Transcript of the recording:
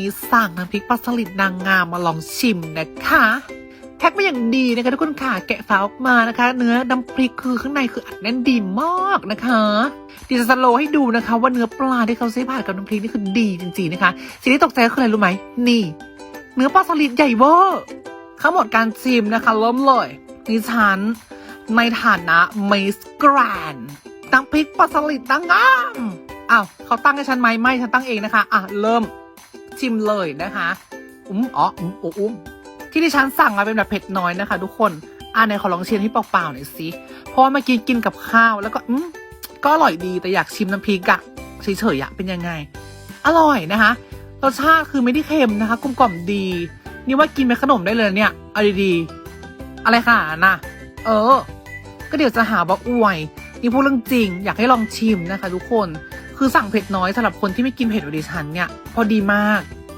นี่สั่งน้ำพริกปลาสลิดนางงามมาลองชิมนะคะแพ็คมาอย่างดีนะคะทุกคนค่ะแกะฝาออกมานะคะ เนื้อน้ำพริกคือข้างในคืออัดแน่นดีมากนะคะดิฉันสโลให้ดูนะคะ ว่าเนื้อปลาที่เขาใช้ผ่านกับน้ำพริกนี่คือดีจริงๆนะคะ สิ่งที่ตกใจก็คืออะไรรู้ไหมนี่ เนื้อปลาสลิดใหญ่เวอร์ข้าหมดการชิมนะคะเริ่มเลยดิฉันในฐานะมิสแกรนน้ำพริกปลาสลิดนางงามอ้าวเขาตั้งให้ฉันไหมไม่ฉันตั้งเองนะคะ อะเริ่ม ชิมเลยนะคะ อุ้มอ๋ออุ้มอ,อุ้มที่ที่ฉันสั่งมาเป็นแบบเผ็ดน้อยนะคะ ทุกคนอ่าไหนขอลองชิมให้เปล่าๆหน่อยสิเพราะว่าเมื่อกี้กินกับข้าวแล้วก็อืมก็อร่อยดีแต่อยากชิมน้ำพริกอะเฉยๆอะเป็นยังไง อร่อยนะคะรสชาติคือไม่ได้เค็มนะคะกลมกล่อมดี นี่ว่ากินเป็นขนมได้เลยเนี่ยเอาดีๆอะไรขนาดนั้นนะเออ ก็เดี๋ยวจะหาว่าอวยนี่พูดเรื่องจริง อยากให้ลองชิมนะคะ ทุกคนคือสั่งเผ็ดน้อยสำหรับคนที่ไม่กินเผ็ดแบบดิฉันเนี่ย พอดีมาก